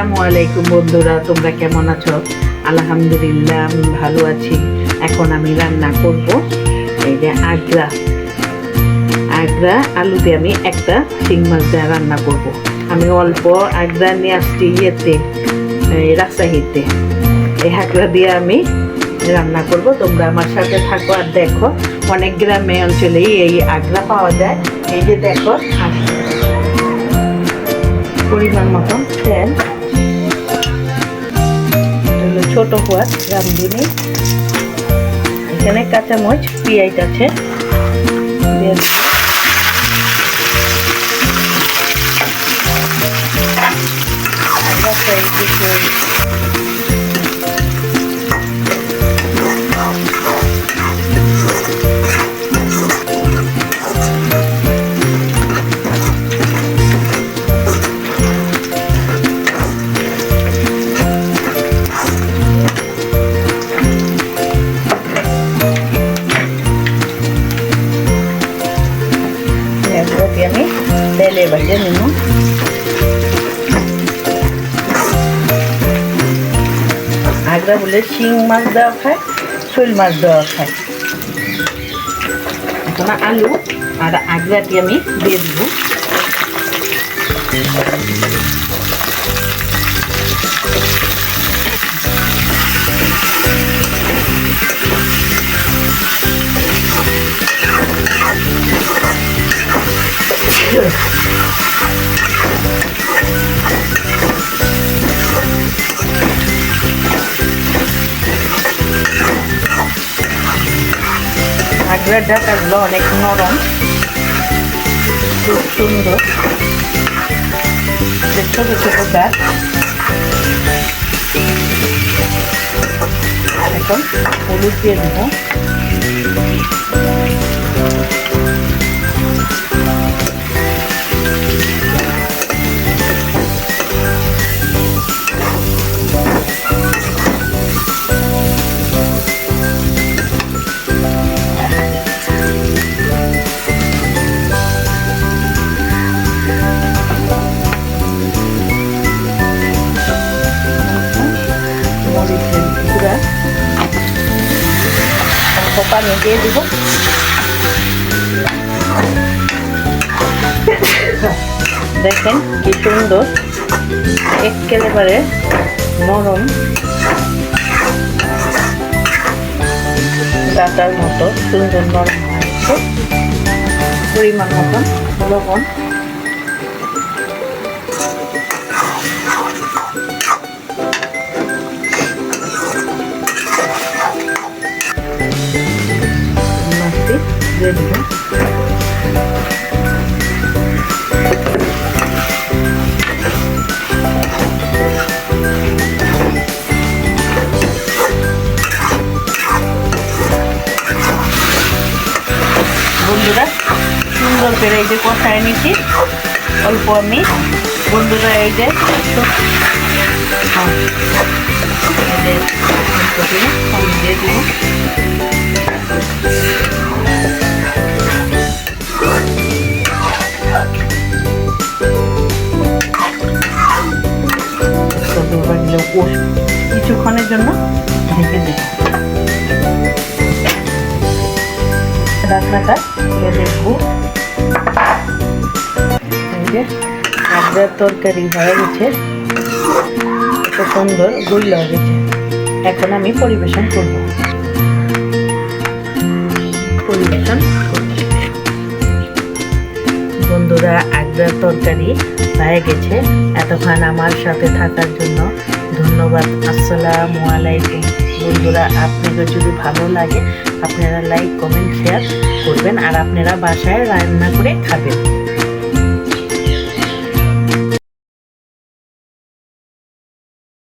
আলাইকুম বন্ধুরা, তোমরা কেমন আছো? আলহামদুলিল্লাহ, আমি ভালো আছি। এখন আমি রান্না করব এই যে আগ্রা। আগ্রা আলু দিয়ে আমি একটা শিং মাছ দিয়ে রান্না করব। আমি অল্প আগ্রা নিয়ে আসছি ইয়েতে, এই রাজশাহীতে। এই আগ্রা দিয়ে আমি রান্না করব। তোমরা আমার সাথে থাকো আর দেখো, অনেক গ্রামে অঞ্চলেই এই আগ্রা পাওয়া যায়। এই যে দেখো পরিমাণ মতন তেল। ছোট হওয়ার রামধুনি। এখানে কাঁচামরিচ পেঁয়াজ আছে। আমি তেলে ভেজে নিব। আগ্রা বলে শিং মাছ দেওয়া খায়, শৈল মাছ দেওয়া খায়। এখন আলু আর আগ্রাটি আমি দিয়ে দিব। আগ্রার ডাটাগুলো অনেক নরম খুব সুন্দর ছোটো ছোটো গাছ এখন হলুদ দিয়ে দেবো পানি দিয়ে দিব। দেখেন কি সুন্দর, একেবারে নরম ডাটার মতো, সুন্দর নরম পরিমাণ মতন লবণ। দিয়ে বন্ধুরা সুন্দর করে এই যে কষায় নিচ্ছি। অল্প আমি। বন্ধুরা এই যে হ্যাঁ, দিয়ে দিব। জন্য ঢেকে দেব তরকারি হয়ে গেছে। এত সুন্দর হয়ে গেছে এখন আমি পরিবেশন করব। পরিবেশন বন্ধুরা আগ্রার তরকারি হয়ে গেছে। এতক্ষণ আমার সাথে থাকার জন্য ধন্যবাদ। আসসালামু আলাইকুম। বন্ধুরা, আপনাদের যদি ভালো লাগে, আপনারা লাইক কমেন্ট শেয়ার করবেন। আর আপনারা বাসায় রান্না করে খাবেন।